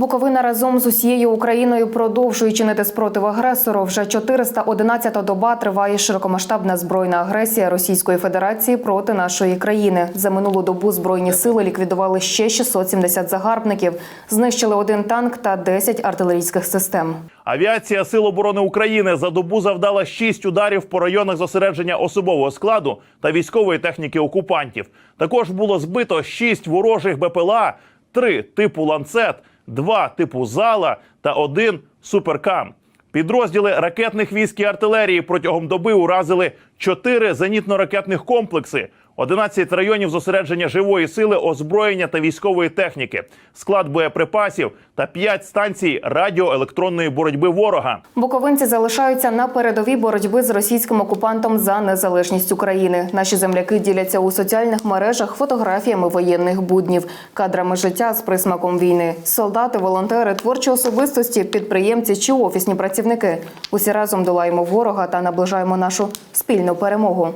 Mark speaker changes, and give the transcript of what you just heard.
Speaker 1: Буковина разом з усією Україною продовжує чинити спротив агресору. Вже 411-та доба триває широкомасштабна збройна агресія Російської Федерації проти нашої країни. За минулу добу збройні сили ліквідували ще 670 загарбників, знищили один танк та 10 артилерійських систем.
Speaker 2: Авіація Сил оборони України за добу завдала шість ударів по районах зосередження особового складу та військової техніки окупантів. Також було збито шість ворожих БПЛА, три типу ланцет, два типу зала та один суперкам. Підрозділи ракетних військ і артилерії протягом доби уразили чотири зенітно-ракетних комплекси, 11 районів зосередження живої сили, озброєння та військової техніки, склад боєприпасів та 5 станцій радіоелектронної боротьби ворога.
Speaker 1: Буковинці залишаються на передовій боротьби з російським окупантом за незалежність України. Наші земляки діляться у соціальних мережах фотографіями воєнних буднів, кадрами життя з присмаком війни. Солдати, волонтери, творчі особистості, підприємці чи офісні працівники. Усі разом долаємо ворога та наближаємо нашу спільну перемогу.